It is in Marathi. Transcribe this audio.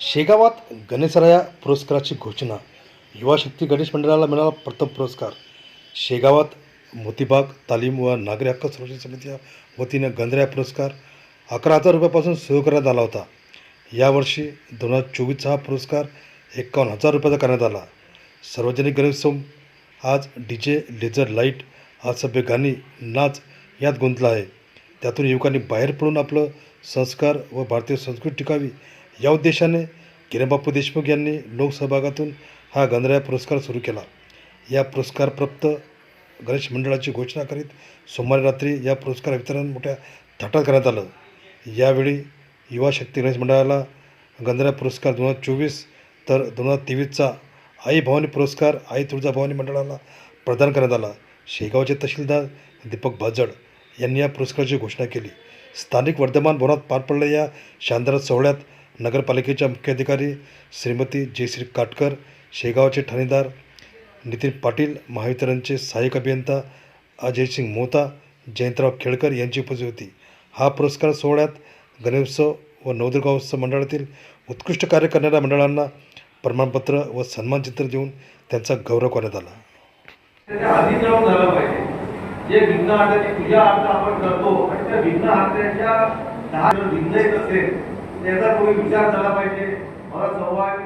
शेगावात गणेशराया पुरस्काराची घोषणा. युवा शक्ती गणेश मंडळाला मिळाला प्रथम पुरस्कार. शेगावात मोतीबाग तालीम व नागरी हक्क संरक्षण समितीच्या वतीनं गंधऱ्या पुरस्कार अकरा हजार रुपयापासून सुरू करण्यात आला होता. यावर्षी दोन हजार चोवीसचा हा पुरस्कार एकावन्न हजार रुपयाचा करण्यात आला. सार्वजनिक गणेशोत्सव आज डी जे लेझर लाइट असभ्य गाणी नाच यात गुंतला आहे. त्यातून युवकांनी बाहेर पडून आपलं संस्कार व भारतीय संस्कृती टिकावी या उद्देशाने किरणबापू देशमुख यांनी लोकसहभागातून हा गणराया पुरस्कार सुरू केला. या पुरस्कारप्राप्त गणेश मंडळाची घोषणा करीत सोमवारी रात्री या पुरस्कार वितरण मोठ्या थाटात करण्यात आलं. यावेळी युवा शक्ती गणेश मंडळाला गंधराया पुरस्कार दोन हजार चोवीस तर दोन हजार तेवीसचा आई भवानी पुरस्कार आई तुळजाभवानी मंडळाला प्रदान करण्यात आला. शेगावचे तहसीलदार दीपक भाजड यांनी या पुरस्काराची घोषणा केली. स्थानिक वर्धमान भवनात पार पडलेल्या या शानदार सोहळ्यात नगरपालिकेच्या मुख्याधिकारी श्रीमती जयश्री काटकर शेगावचे ठाणेदार नितीन पाटील महावितरणचे सहाय्यक अभियंता अजयसिंग मोहता जयंतराव खेळकर यांची उपस्थिती होती. हा पुरस्कार सोहळ्यात गणेशोत्सव व नवदुर्गा उत्सव मंडळातील उत्कृष्ट कार्य करणाऱ्या मंडळांना प्रमाणपत्र व सन्मानचित्र देऊन त्यांचा गौरव करण्यात आला. आधी झालं पाहिजे. जे भिन्न पूजा आपण करतो आणि त्या भिन्न हाताच्या दहा भिन्न येत असेल त्याचा कोणी विचार झाला पाहिजे. मला संवाद